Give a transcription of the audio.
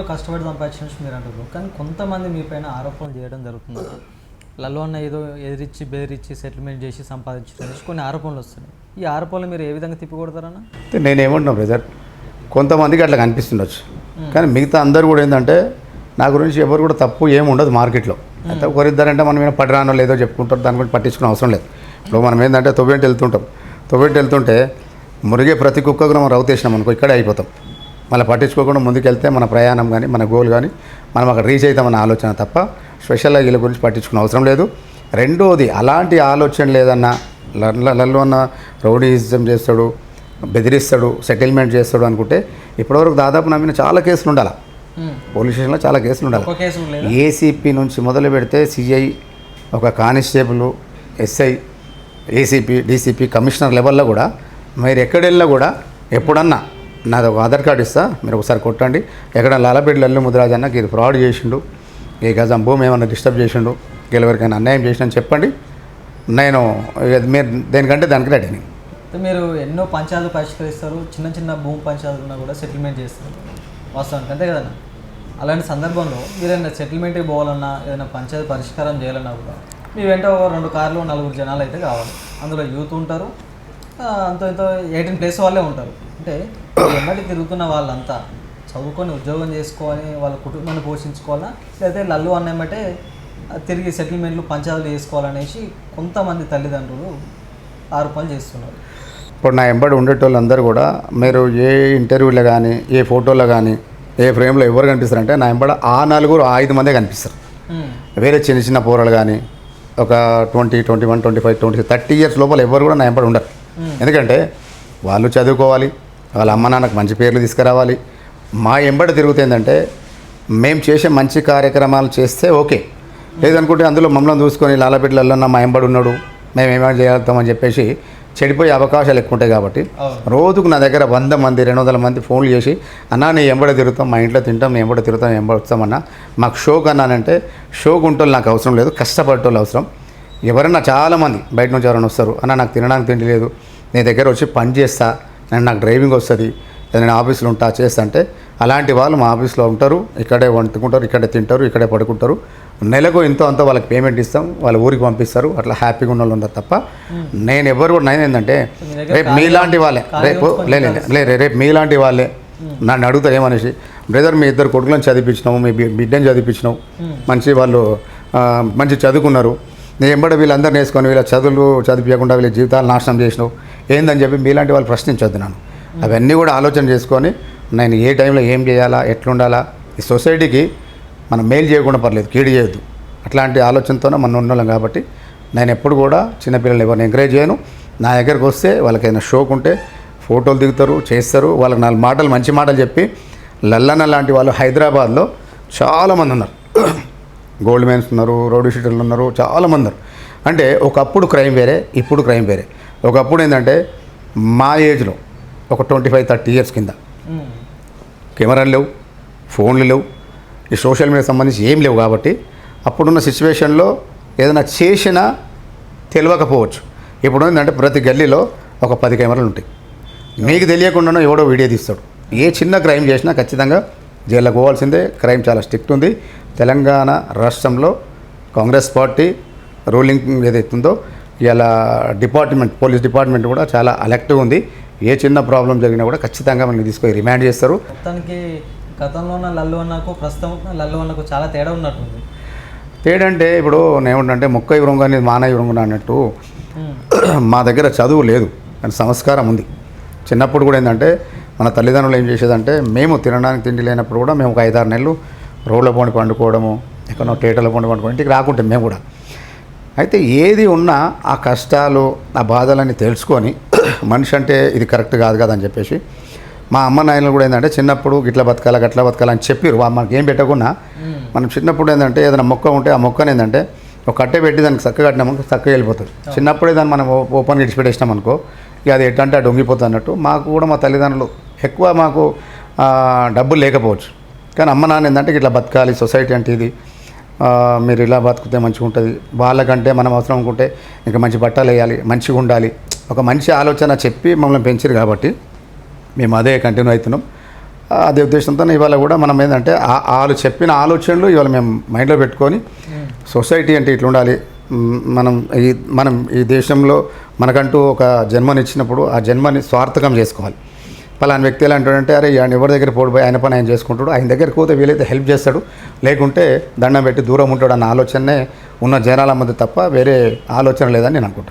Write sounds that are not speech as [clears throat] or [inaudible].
ఎందరో కష్టపడి సంపాదించిన మీరు అంటారు కానీ కొంతమంది మీ పైన ఆరోపణలు చేయడం జరుగుతుంది. లల్లో అన్న ఏదో ఎదిరించి బెదిరించి సెటిల్మెంట్ చేసి సంపాదించారు అనేసి కొన్ని ఆరోపణలు వస్తున్నాయి. ఈ ఆరోపణలు మీరు ఏ విధంగా తిప్పికొడతారన్న? అయితే నేనేమంటున్నాను బ్రదర్ కొంతమందికి అట్లా కనిపిస్తుండొచ్చు. కానీ మిగతా అందరూ కూడా ఏంటంటే నా గురించి ఎవరు కూడా తప్పు ఏమి ఉండదు మార్కెట్లో. అయితే ఒకరిద్దరంటే మనం ఏమైనా పడిరానో లేదో చెప్పుకుంటారు దాని గురించి పట్టించుకునే అవసరం లేదు. ఇప్పుడు మనం ఏంటంటే తొవ్వేంటి వెళ్తుంటాం. తొవ్వేంటి వెళ్తుంటే మురిగే ప్రతి కుక్కకు మనం రౌతేసినాం అనుకో ఇక్కడే అయిపోతాం. మళ్ళీ పట్టించుకోకుండా ముందుకెళ్తే మన ప్రయాణం కానీ మన గోల్ కానీ మనం అక్కడ రీచ్ అవుతామన్న ఆలోచన తప్ప స్పెషల్గా వీళ్ళ గురించి పట్టించుకునే అవసరం లేదు. రెండోది అలాంటి ఆలోచన లేదన్నా లల్ల అన్న రౌడీయిజం చేస్తాడు బెదిరిస్తాడు సెటిల్మెంట్ చేస్తాడు అనుకుంటే ఇప్పటివరకు దాదాపు నా మీద చాలా కేసులు ఉండాలి? పోలీస్ స్టేషన్లో చాలా కేసులు ఉండాలి? ఏసీపీ నుంచి మొదలు పెడితే సిఐ ఒక constable SI ACP DCP commissioner లెవెల్లో కూడా మీరు ఎక్కడెళ్ళినా కూడా ఎప్పుడన్నా నాది ఒక ఆధార్ కార్డు ఇస్తా మీరు ఒకసారి కొట్టండి. ఎక్కడ లాలపేట లల్లి ముద్రాజ్ అన్నకి ఇది ఫ్రాడ్ చేసిండు. ఈ గజం భూమి ఏమన్నా డిస్టర్బ్ చేసిండు. గెలవరికైనా అన్యాయం చేసిన చెప్పండి. నేను మీరు దేనికంటే దానికి రెడీ మీరు ఎన్నో పంచాయతీలు పరిష్కరిస్తారు చిన్న చిన్న భూమి పంచాయతీలు ఉన్నా కూడా సెటిల్మెంట్ చేస్తారు. వాస్తవానికి అంతే కదన్నా? అలాంటి సందర్భంలో మీరు ఏదైనా సెటిల్మెంట్కి పోవాలన్నా ఏదైనా పంచాయతీ పరిష్కారం చేయాలన్నా కూడా మీ వెంట ఒక రెండు కార్లు నలుగురు జనాలు అయితే కావాలి. అందులో యూత్ ఉంటారు. అంత ఇంత ఎయిటీన్ ప్లేస్ వాళ్ళే ఉంటారు. అంటే ఎన్నటి తిరుగుతున్న వాళ్ళంతా చదువుకొని ఉద్యోగం చేసుకోవాలి వాళ్ళ కుటుంబాన్ని పోషించుకోవాలా? లేకపోతే లల్లు అన్నేమంటే తిరిగి సెటిల్మెంట్లు పంచాయతీలు చేసుకోవాలనేసి కొంతమంది తల్లిదండ్రులు ఆరోపణలు చేస్తున్నారు. ఇప్పుడు నా ఎంబడి ఉండేటోళ్ళందరూ కూడా మీరు ఏ ఇంటర్వ్యూలో కానీ ఏ ఫోటోలో కానీ ఏ ఫ్రేమ్లో ఎవరు కనిపిస్తారంటే నా ఎంబడ ఆ నలుగురు ఆ ఐదు మందే కనిపిస్తారు. వేరే చిన్న చిన్న పోరలు కానీ ఒక twenty twenty one twenty five twenty thirty years లోపల ఎవరు కూడా నా ఎంబడి ఉండరు. ఎందుకంటే వాళ్ళు చదువుకోవాలి వాళ్ళ అమ్మ నాన్నకు మంచి పేర్లు తీసుకురావాలి. మా ఎంబడి తిరుగుతుందంటే మేము చేసే మంచి కార్యక్రమాలు చేస్తే ఓకే. లేదనుకుంటే అందులో మమ్మల్ని చూసుకొని లాలపెట్లలో మా ఎంబడి ఉన్నాడు మేము ఏమైనా చేద్దామని చెప్పేసి చెడిపోయే అవకాశాలు ఎక్కువ ఉంటాయి కాబట్టి. రోజుకు నా దగ్గర వంద మంది రెండు వందల మంది ఫోన్లు చేసి అన్నా నీ ఎంబడ తిరుగుతాం మా ఇంట్లో తింటాం ఎంబడ తిరుగుతాం ఎంబడ వస్తామన్నా. మాకు షోక్ అన్నానంటే షోక్ ఉంటోళ్ళు నాకు అవసరం లేదు కష్టపడేటోళ్ళు అవసరం. ఎవరైనా చాలామంది బయట నుంచి ఎవరైనా వస్తారు అన్న నాకు తినడానికి తిండి లేదు నీ దగ్గర వచ్చి పని చేస్తా నేను నాకు డ్రైవింగ్ వస్తుంది నేను ఆఫీస్లో ఉంటా చేస్తా అంటే అలాంటి వాళ్ళు మా ఆఫీస్లో ఉంటారు ఇక్కడే వండుకుంటారు ఇక్కడే తింటారు ఇక్కడే పడుకుంటారు. నెలకు ఎంతో అంతో వాళ్ళకి పేమెంట్ ఇస్తాం వాళ్ళ ఊరికి పంపిస్తారు అట్లా హ్యాపీగా ఉన్న వాళ్ళు ఉన్నారు తప్ప నేను ఎవరు కూడా నేను ఏంటంటే రేపు మీలాంటి వాళ్ళే రేపు లేదు రేపు మీలాంటి వాళ్ళే. నన్ను అడుగుతారు ఏమనేసి బ్రదర్ మీ ఇద్దరు కొడుకులను చదివించినావు మీ బిడ్డని చదివించినావు మంచి వాళ్ళు మంచి చదువుకున్నారు నేను ఎంబడ వీళ్ళందరినీ వేసుకొని వీళ్ళ చదువులు చదివించకుండా వీళ్ళ జీవితాలు నాశనం చేసినావు. ఏందని చెప్పి మీలాంటి వాళ్ళు ప్రశ్నించొద్దు నన్ను. అవన్నీ కూడా ఆలోచన చేసుకొని నేను ఏ టైంలో ఏం చేయాలా ఎట్లుండాలా ఈ సొసైటీకి మనం మేలు చేయకుండా పర్లేదు కీడు చేయొద్దు. అట్లాంటి ఆలోచనతోనే మనం ఉన్నాం కాబట్టి నేను ఎప్పుడు కూడా చిన్నపిల్లలు ఎవరిని ఎంకరేజ్ చేయను. నా దగ్గరకు వస్తే వాళ్ళకైనా షోక్ ఉంటే ఫోటోలు దిగుతారు చేస్తారు. వాళ్ళకి నాలుగు మాటలు మంచి మాటలు చెప్పి లల్లన్న లాంటి వాళ్ళు హైదరాబాద్లో చాలామంది ఉన్నారు. గోల్డ్ మ్యాన్స్ ఉన్నారు రోడ్ షీటర్లు ఉన్నారు చాలామంది అంటే ఒకప్పుడు క్రైమ్ వేరే ఇప్పుడు క్రైమ్ వేరే. ఒకప్పుడు ఏంటంటే మా ఏజ్లో ఒక ట్వంటీ ఫైవ్ థర్టీ ఇయర్స్ కింద. కెమెరాలు లేవు ఫోన్లు లేవు ఈ సోషల్ మీడియా సంబంధించి ఏం లేవు కాబట్టి అప్పుడున్న సిచ్యువేషన్లో ఏదైనా చేసినా తెలియకపోవచ్చు. ఇప్పుడు ఏంటంటే ప్రతి గల్లీలో ఒక పది కెమెరాలు ఉంటాయి. మీకు తెలియకుండానో ఎవడో వీడియో తీస్తాడు. ఏ చిన్న క్రైమ్ చేసినా ఖచ్చితంగా జైల్లోకి పోవాల్సిందే. క్రైమ్ చాలా స్ట్రిక్ట్ ఉంది. తెలంగాణ రాష్ట్రంలో కాంగ్రెస్ పార్టీ రూలింగ్ ఏదైతుందో ఇలా డిపార్ట్మెంట్ పోలీస్ డిపార్ట్మెంట్ కూడా చాలా అలెక్టివ్ ఉంది. ఏ చిన్న ప్రాబ్లం జరిగినా కూడా ఖచ్చితంగా మనకి తీసుకొని రిమాండ్ చేస్తారు. మొత్తానికి గతంలో ఉన్న లల్లు అన్నకు ప్రస్తుతం ఉన్న లల్లు అన్నకు చాలా తేడా ఉన్నట్టుంది. తేడంటే ఇప్పుడు నేనేమంటే మొక్క ఇవ్వరంగా అనేది మాన ఇవ్వరంగా అన్నట్టు. మా దగ్గర చదువు లేదు కానీ సంస్కారం ఉంది. చిన్నప్పుడు కూడా ఏంటంటే మన తల్లిదండ్రులు ఏం చేసేదంటే మేము తినడానికి తిండి లేనప్పుడు కూడా మేము ఒక ఐదారు నెలలు రోడ్ల పండి పండుకోవడము ఎక్కడో టేటల పండు పండుకోవడం ఇంటికి రాకుంటే మేము కూడా. అయితే ఏది ఉన్నా ఆ కష్టాలు ఆ బాధలన్నీ తెలుసుకొని [clears throat] మనిషి అంటే ఇది కరెక్ట్ కాదు కదా అని చెప్పేసి మా అమ్మ నాయనలు కూడా ఏంటంటే చిన్నప్పుడు గిట్ల బతకాల గట్ల బతకాల అని చెప్పారు మనకి ఏం పెట్టకుండా. మనం చిన్నప్పుడు ఏంటంటే ఏదైనా మొక్క ఉంటే ఆ మొక్కని ఏంటంటే ఒక కట్టె పెట్టి దానికి చక్క కట్టినామనుకో చక్కగా వెళ్ళిపోతుంది. చిన్నప్పుడే దాన్ని మనం ఓ- ఓపెన్గా ఇడిచిపెట్టేసినాం అనుకో ఇక అది ఎట్టంటే అటు అన్నట్టు. మాకు కూడా మా తల్లిదండ్రులు ఎక్కువ మాకు డబ్బులు లేకపోవచ్చు. కానీ అమ్మ నాన్న ఏంటంటే ఇట్లా బతకాలి సొసైటీ అంటే ఇది. మీరు ఇలా బతికితే మంచిగా ఉంటుంది. వాళ్ళకంటే మనం అవసరం అనుకుంటే ఇంకా మంచి బట్టలు వేయాలి మంచిగా ఉండాలి. ఒక మంచి ఆలోచన చెప్పి మమ్మల్ని పెంచారు కాబట్టి మేము అదే కంటిన్యూ అవుతున్నాం. అదే ఉద్దేశంతో ఇవాళ కూడా మనం ఏంటంటే వాళ్ళు చెప్పిన ఆలోచనలు ఇవాళ మేము మైండ్లో పెట్టుకొని సొసైటీ అంటే ఇట్లా ఉండాలి. మనం ఈ మనం ఈ దేశంలో మనకంటూ ఒక జన్మనిచ్చినప్పుడు ఆ జన్మని స్వార్థకం చేసుకోవాలి. పలానా వ్యక్తి ఎలా అంటాడంటే అరే ఆయన ఎవరి దగ్గర పోడిపోయి ఆయన పని ఆయన చేసుకుంటాడు. ఆయన దగ్గరికి పోతే వీలైతే హెల్ప్ చేస్తాడు. లేకుంటే దండం పెట్టి దూరం ఉంటాడు అన్న ఆలోచనే ఉన్న జనాల మధ్య తప్ప వేరే ఆలోచన లేదని నేను అనుకుంటున్నాను